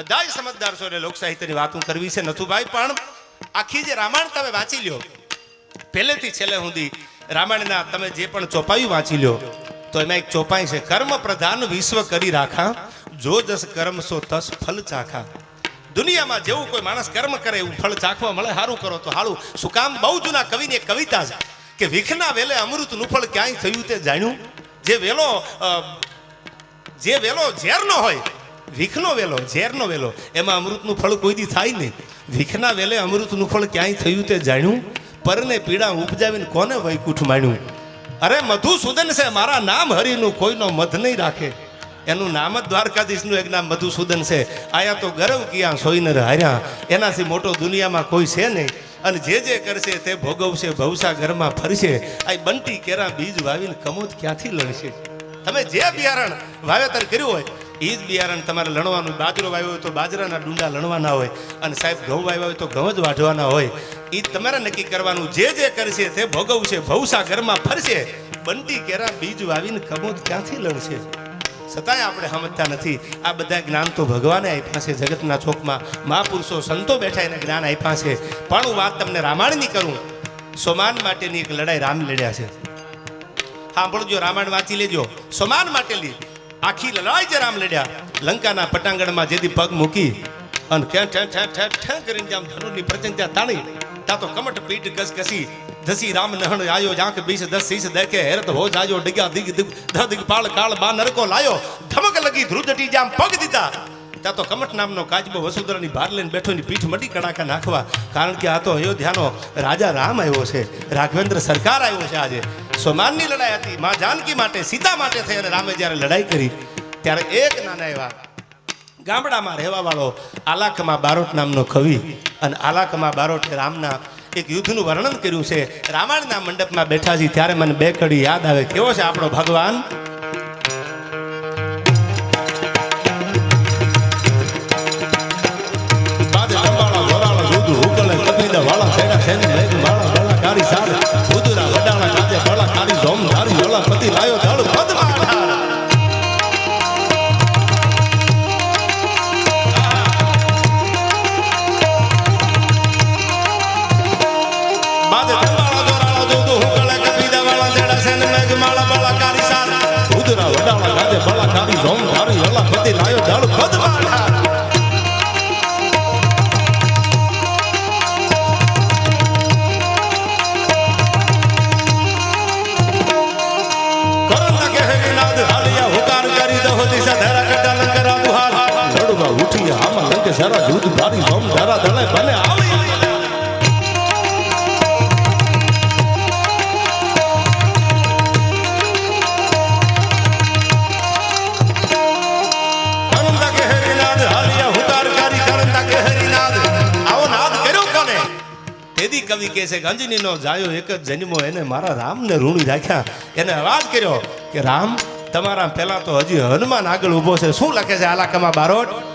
બધાય સમજદાર છો એટલે લોક સાહિત્યની વાતો કરવી છે નથુભાઈ, પણ આખી જે રામાયણ તમે વાંચી લ્યો, પહેલેથી છેલ્લે સુધી રામાયણના તમે જે પણ ચોપાયું વાંચી લ્યો, તો એમાં એક ચોપાઈ છે, કર્મ પ્રધાન વિશ્વ કરી રાખા, જો જસ કર્મ સો તસ ફલ ચાખા. દુનિયામાં જેવું કોઈ માણસ કર્મ કરે એવું ફળ ચાખવા મળે સારું કરો તો હારું. શું કામ? બહુ જૂના કવિની એક કવિતા છે કે વિખના વેલે અમૃતનું ફળ ક્યાંય થયું તે જાણ્યું? જે વેલો જે વેલો ઝેરનો હોય ભીખનો વેલો, ઝેરનો વેલો. એમાં અમૃતનું ફળ કોઈ દી થાય નહીં. ભીખના વેલે અમૃતનું ફળ ક્યાંય થયું તે જાણ્યું? પરને પીડા ઉપજાવીને કોને વૈકુંઠ માણ્યું? અરે મધુસૂદન છે, મારા નામ હરિનું કોઈનો મધ નહીં રાખે. એનું નામ જ દ્વારકાધીશનું એક નામ મધુસૂદન છે. આયા તો ગરવ કિયા સોઈનર હાર્યા એનાથી મોટો દુનિયામાં કોઈ છે નહીં. અને જે જે કરશે તે ભોગવશે ભવસા ઘરમાં ફરશે. આ બંટી કેરા બીજ વાવીને કમોદ ક્યાંથી લણશે? તમે જે બિયારણ વાવેતર કર્યું હોય એ જ બિયારણ તમારે લણવાનું. બાજરો વાવ્યો હોય તો બાજરાના ડુંડા લણવાના હોય અને સાહેબ ઘઉં વાવ્યા હોય તો ઘઉં જ વાઢવાના હોય. એ તમારે નક્કી કરવાનું. જે જે કરશે તે ભોગવશે. ભવસા ઘરમાં ફરશે. બંટી કેરા બીજ વાવીને કમોદ ક્યાંથી લણશે? છતાંય આપણે સમજતા નથી. આ બધા જ્ઞાન તો ભગવાને આપ્યા છે જગતના ચોકમાં. મહાપુરુષો, સંતો બેઠા એને જ્ઞાન આપ્યા છે. પણ હું વાત તમને રામાયણની કરું. સોમાન માટેની એક લડાઈ રામ લડ્યા છે. સાંભળજો, રામાયણ વાંચી લેજો. સોમાન માટેની આખી લડાઈ જરામ રામ લડ્યા. લંકાના પટાંગણમાં જેથી પગ મૂકી અને ઠે ઠે ઠે ઠે ઠે કરીને જેમ ધનુની પ્રચંડ ત્યાં તાણી. ત્યાં તો કમટ પીઠ ઘસઘસી ધસી રામ નહણ આયો જાંક બીસ, દસ, સીસ, દેખે હેરત હો જાયો ડિગા દિગ દિગ ધ દિગ પાળ, કાળ, બા, નરકો લાયો. ધમક લગી ધ્રુજટી જામ પગ દીધા. ત્યાં તો કમટ નામનો કાચબો વસુધરાની બહાર લઈને બેઠો ની પીઠ મટી કડાકા નાખવા. કારણ કે આ તો અયોધ્યાનો રાજા રામ આવ્યો છે. રાઘવેન્દ્ર સરકાર આવ્યો છે આજે. સોમાનની લડાઈ હતી. મા જાનકી માટે, સીતા માટે થઈ અને રામે જ્યારે લડાઈ કરી, ત્યારે એક નાના એવા ગામડામાં રહેવા વાળો આલાકમાં બારોટ નામનો કવિ અને આલાકમાં બારોટે રામના એક યુદ્ધનું વર્ણન કર્યું છે. રામાયણના મંડપમાં બેઠા છીએ ત્યારે મને બે કડી યાદ આવે. કેવો છે આપણો ભગવાન? સારા જૂદ ભારી સોમ ધરા દળે ભલે આવી તેદી કવિ કહે છે કે અંજનીનો જાયો, એક જ જન્મો એને મારા રામને ઋણી રાખ્યા. એને અવાજ કર્યો કે, રામ, તમારા પહેલા તો હજી હનુમાન આગળ ઊભો છે. શું લખે છે આલાકામાં બારોટ?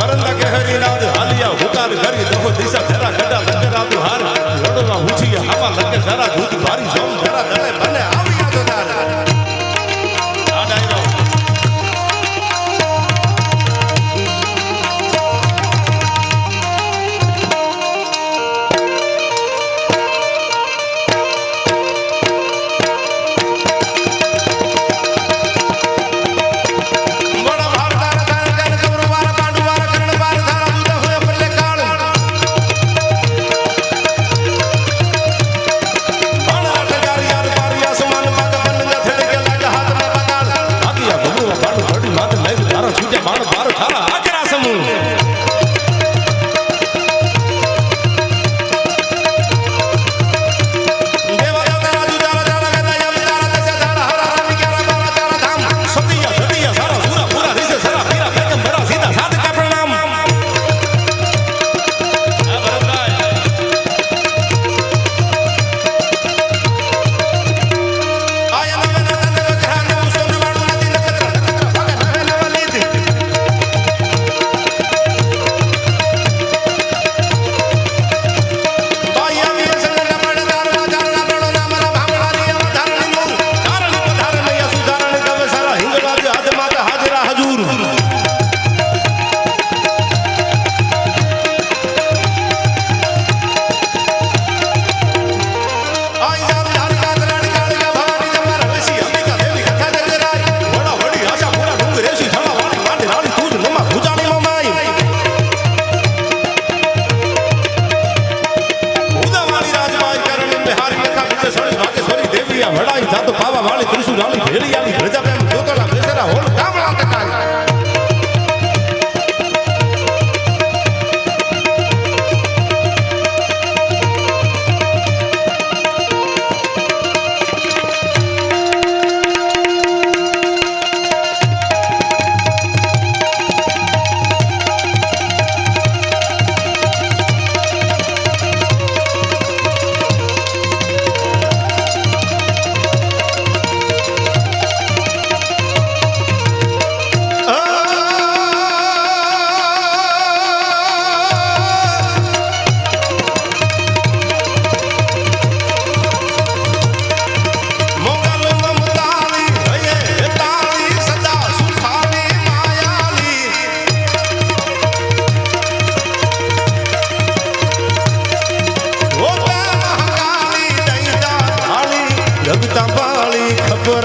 કરંદા કે હરિનાદ હાલિયા હુકાર કરી દહો દિશા ધરા ગડા લંગરા તું હાર. લડવા ઉઠી હાવા લગે જરા જૂત ભારી જોમ જરા દળે બને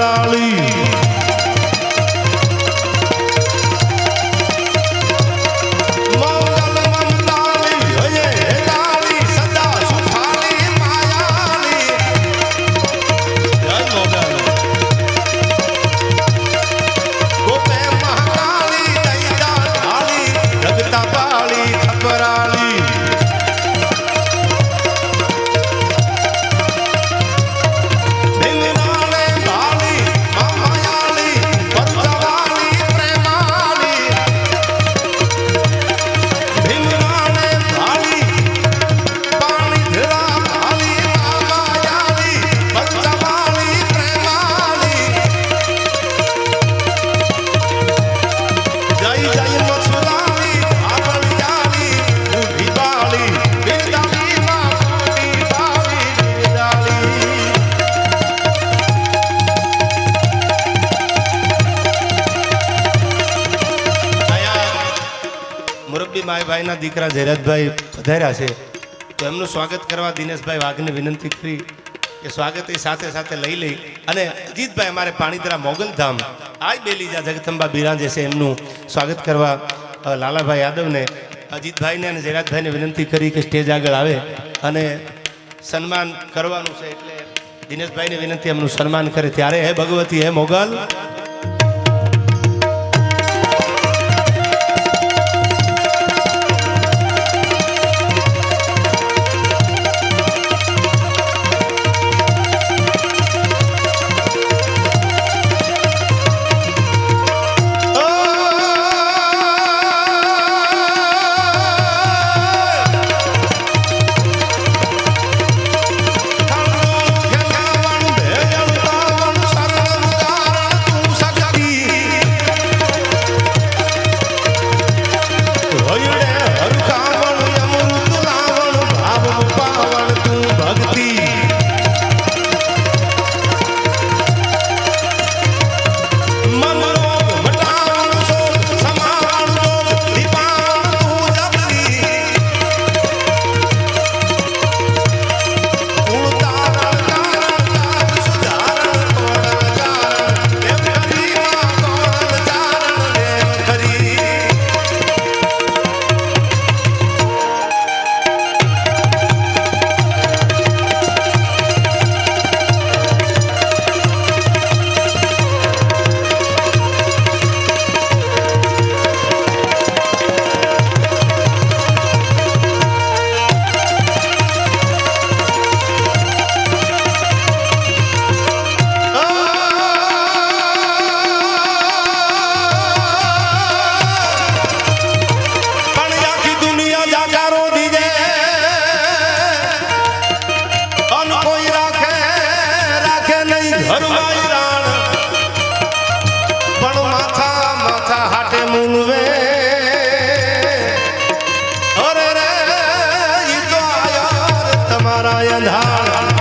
i'll Rally. મુરબ્બી માયભાઈના દીકરા જયરાજભાઈ પધાર્યા છે. તો એમનું સ્વાગત કરવા દિનેશભાઈ વાઘને વિનંતી કરી. કે સ્વાગત એ સાથે સાથે લઈ લઈ. અને અજીતભાઈ અમારે પાણીદરા મોગલધામ આજ બેલીજા જગદંબા બિરાજે છે એમનું સ્વાગત કરવા લાલાભાઈ યાદવને, અજીતભાઈને અને જયરાજભાઈને વિનંતી કરી કે સ્ટેજ આગળ આવે અને સન્માન કરવાનું છે એટલે દિનેશભાઈને વિનંતી, એમનું સન્માન કરે. ત્યારે હે ભગવતી, હે મોગલ. આયા તમારા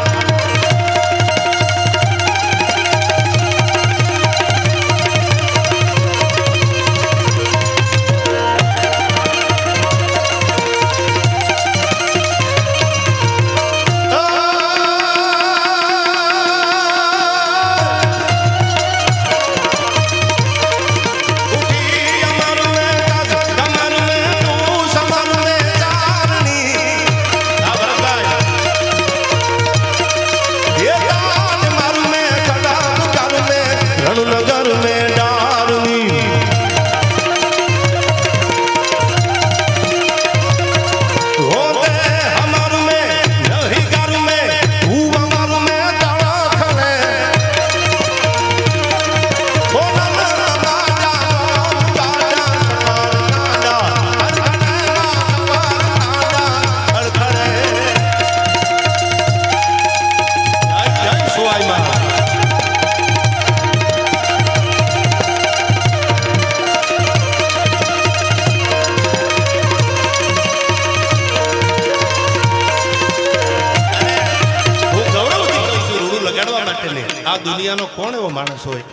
દુનિયાનો કોણ એવો માણસ હોય,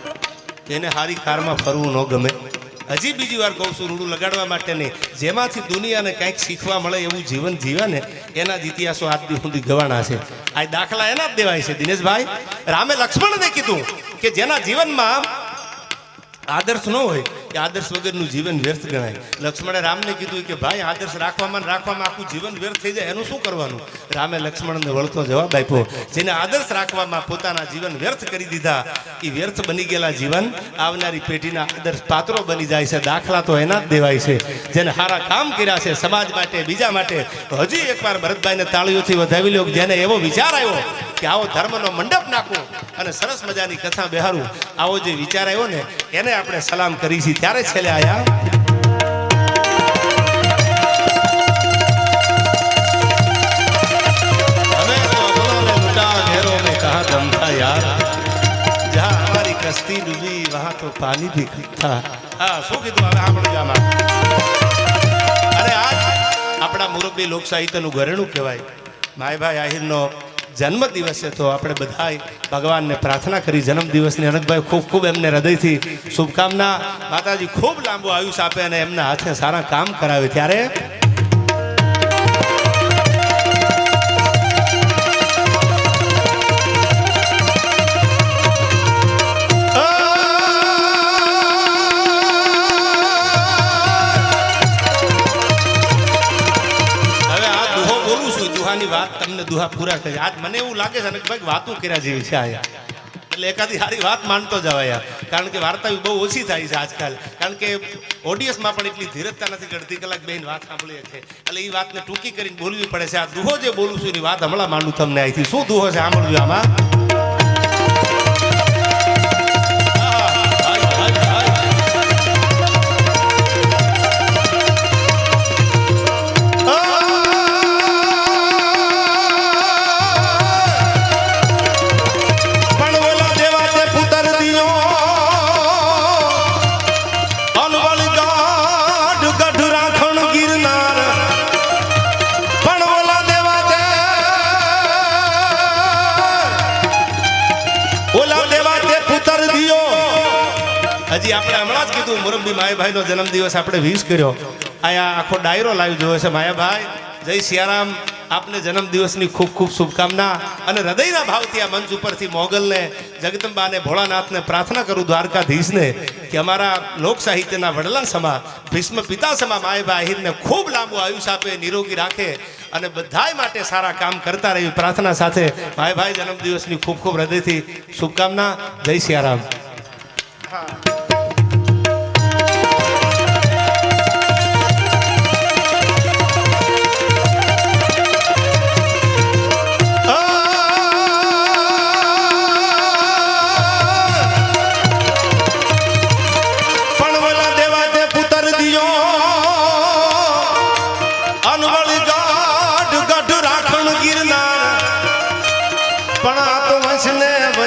એને હારી કારમાં ફરવું ન ગમે. હજી બીજી વાર કહું છું, રૂડું લગાડવા માટે નહીં. જેમાંથી દુનિયાને કંઈક શીખવા મળે એવું જીવન જીવે ને એના જ ઇતિહાસો આજ સુધી ગવાણા છે. આ દાખલા એના જ દેવાય છે, દિનેશભાઈ. રામે લક્ષ્મણને કીધું કે જેના જીવનમાં આદર્શ ન હોય કે આદર્શ વગરનું જીવન વ્યર્થ ગણાય. લક્ષ્મણે રામને કીધું કે ભાઈ, આદર્શ રાખવામાં રાખવામાં આખું જીવન વ્યર્થ થઈ જાય, એનું શું કરવાનું? રામે લક્ષ્મણને વળતો જવાબ આપ્યો, જેને આદર્શ રાખવામાં પોતાના જીવન વ્યર્થ કરી દીધા એ વ્યર્થ બની ગયેલા જીવન આવનારી પેઢીના આદર્શ પાત્રો બની જાય છે, દાખલા તો એના જ દેવાય છે. જેને સારા કામ કર્યા છે, સમાજ માટે, બીજા માટે. હજી એકવાર ભરતભાઈને તાળીઓથી વધાવી લો જેને એવો વિચાર આવ્યો કે આવો ધર્મનો મંડપ નાખો અને સરસ મજાની કથા બેહારું આવો જે વિચાર આવ્યો ને, એને ત્યારે આપણે સલામ કરી છીએ ત્યારે છેલ્લે આયા. હા શું કીધું? આપણે જામાં અરે આજ આપણા મુરબી લોક સાહિત્યનું ઘરેણું કહેવાય. માયભાઈ આહિરનો જન્મ દિવસે તો આપણે બધાય ભગવાનને પ્રાર્થના કરી જન્મ દિવસની અનંતભાઈ ખૂબ ખૂબ એમને હૃદયથી શુભકામના. માતાજી ખૂબ લાંબુ આયુષ્ય આપે અને એમના હાથે સારા કામ કરાવે. ત્યારે દુહાની વાત તમને દુહા પૂરા કરી આજ મને એવું લાગે છે ભાઈ વાતો કર્યા જેવી છે આયા. એટલે એકાદી સારી વાત માનતો જવાય કારણ કે વાર્તા બહુ ઓછી થાય છે આજકાલ. કારણ કે ઓડિયન્સમાં પણ એટલી ધીરજતા નથી અડધી કલાક બેન વાત સાંભળીએ છે એટલે એ વાતને ટૂંકી કરીને બોલવી પડે છે. આ દુહો જે બોલું છું એની વાત હમણાં માંડું તમને અહીંથી શું દુહો છે સાંભળજો આમાં? જ કીધું માયાભાઈ નો જન્મદિવસ આપણે વીસ કર્યો. આયા આખો ડાયરો લાવી જોયો છે, માયાભાઈ. જય સિયારામ. આપને જન્મદિવસની ખૂબ ખૂબ શુભકામના અને હૃદયના ભાવથી આ મંચ ઉપરથી મોગલને, જગદંબાને, ભોળાનાથને પ્રાર્થના કરું દ્વારકાધીશને કે અમારા લોક સાહિત્યના વડલા સમા, ભીષ્મ પિતા સમા, માયાભાઈ આહિરને ખૂબ લાંબુ આયુષ્ય આપે, નિરોગી રાખે અને બધાય માટે સારા કામ કરતા રહી પ્રાર્થના સાથે માયભાઈ જન્મદિવસની ખૂબ ખૂબ હૃદયથી શુભકામના. જય સિયારામ. પણ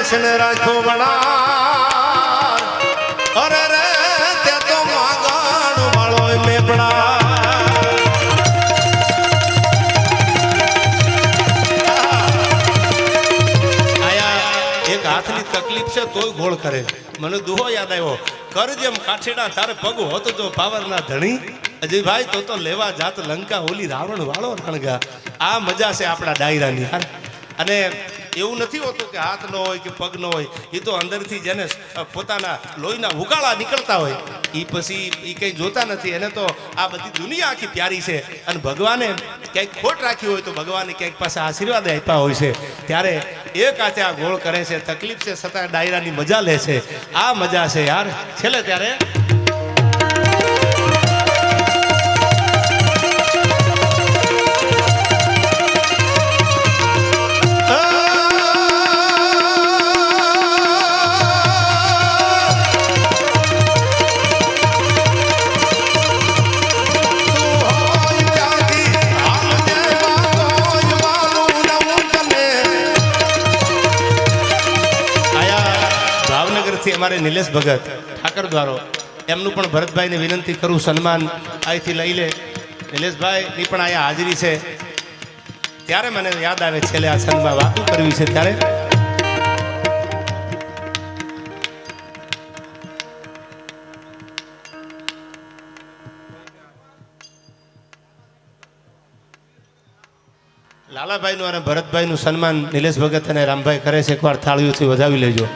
વંશને રાખો વણાર. અરે રે, તે એક હાથની તકલીફ છે તોય ગોળ કરે. મને દુહો યાદ આવ્યો. કરજેમ કાઠેડા તારે પગ હોતો જો પાવરના ધણી. અજયભાઈ, તો તો લેવા જાત લંકા હોલી રાવણ વાળો રણગા આ મજા છે આપણા ડાયરાની યાર અને એવું નથી હોતું કે હાથ ન હોય કે પગ ન હોય. એ તો અંદરથી જેને પોતાના લોહીના ઉકાળા નીકળતા હોય. એ પછી એ કંઈ જોતા નથી. એને તો આ બધી દુનિયા આખી પ્યારી છે. અને ભગવાને ક્યાંક ખોટ રાખી હોય તો ભગવાને ક્યાંક પાસે આશીર્વાદ આપ્યા હોય છે. ત્યારે એક હાથે આ ગોળ કરે છે. તકલીફ છે છતાં ડાયરાની મજા લે છે. આ મજા છે યાર. છેલ્લે ત્યારે અમારે નિલેશ ભગત ઠાકર દ્વારો એમનું પણ ભરતભાઈને વિનંતી કરું સન્માન અહીંથી લઈ લે. નિલેશભાઈની પણ અહીંયા હાજરી છે. ત્યારે મને યાદ આવે છેલ્લે આ સન્માન વાતો કરવી છે ત્યારે. લાલાભાઈનું અને ભરતભાઈનું સન્માન નિલેશ ભગત અને રામભાઈ કરે છે. એકવાર થાળીઓથી વધાવી લેજો.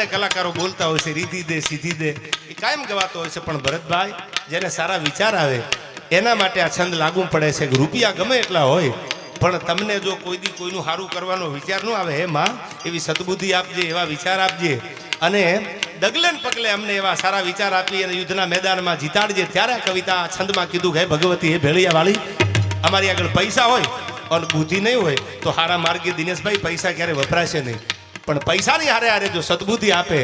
બધા કલાકારો બોલતા હોય છે, રીધી દે, સીધી દે. એ કાયમ ગવાતો હોય છે, પણ ભરતભાઈ, જેને સારા વિચાર આવે, એના માટે આ છંદ લાગુ પડે છે કે રૂપિયા ગમે એટલા હોય, પણ તમને જો કોઈ દી કોઈનું સારું કરવાનો વિચાર ન આવે, હે માં, એવી સદબુદ્ધિ આપજે, એવા વિચાર આપજે. અને ડગલે પગલે અમને એવા સારા વિચાર આપી અને યુદ્ધના મેદાનમાં જીતાડજે, ત્યારે કવિતા આ છંદમાં કીધું કે ભગવતી, હે ભેળિયા વાળી અમારી આગળ પૈસા હોય અને બુદ્ધિ નહીં હોય, તો હારા માર્ગે દિનેશભાઈ પૈસા ક્યારે વપરાશે નહીં. પણ પૈસાની હારે હારે જો સદબુદ્ધિ આપે,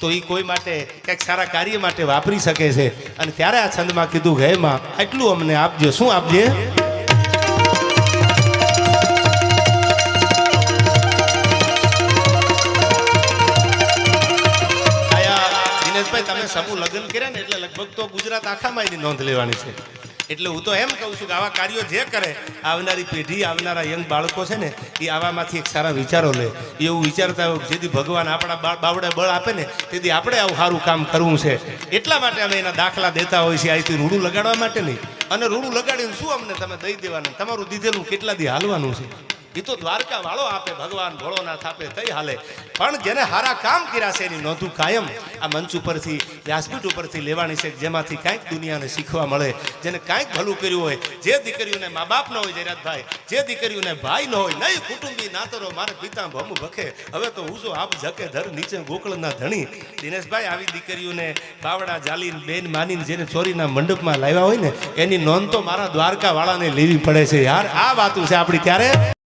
તો એ કોઈ માટે કંઈક સારા કાર્ય માટે વાપરી શકે છે. અને ત્યારે આ છંદમાં કીધું કે માં, આટલું અમને આપજો. શું આપજે? તમે સમૂહ લગ્ન કર્યા ને, એટલે લગભગ તો ગુજરાત આખામાં એની નોંધ લેવાની છે. એટલે હું તો એમ કહું છું કે આવા કાર્યો જે કરે, આવનારી પેઢી, આવનારા યંગ બાળકો છે ને, એ આવામાંથી એક સારા વિચારો લે. એવું વિચારતા હોય જેથી ભગવાન આપણા બાવડે બળ આપે ને, તેથી આપણે આવું સારું કામ કરવું છે. એટલા માટે અમે એના દાખલા દેતા હોય છે અહીંથી રૂડું લગાડવા માટે નહીં. અને રૂડું લગાડીને શું અમને તમે દઈ દેવાનું? તમારું દીધેલું કેટલા દી હાલવાનું છે? એ તો દ્વારકા વાળો આપે, ભગવાન ભોળોનાથ આપે થઈ હાલે. પણ જેને હારા કામ કર્યા છે એની નોંધું કાયમ આ મંચ ઉપરથી, વ્યાસપીઠ ઉપરથી લેવાની છે, જેમાંથી કાંઈક દુનિયાને શીખવા મળે. જેને કાંઈક ભલું કર્યું હોય, જે દીકરીઓને મા બાપ ન હોય જયરાજભાઈ જે દીકરીઓને ભાઈ ન હોય, નહીં, કુટુંબી નાતરો, મારે પિતા ભમ ભખે. હવે તો ઉજો આપ જકે ધર, નીચે ગોકળના ધણી. દિનેશભાઈ આવી દીકરીઓને બાવડા જાલીન, બેન માનીને જેને ચોરીના મંડપમાં લાવ્યા હોય ને, એની નોંધ તો મારા દ્વારકા વાળાને લેવી પડે છે. યાર, આ વાતું છે આપણી ક્યારે?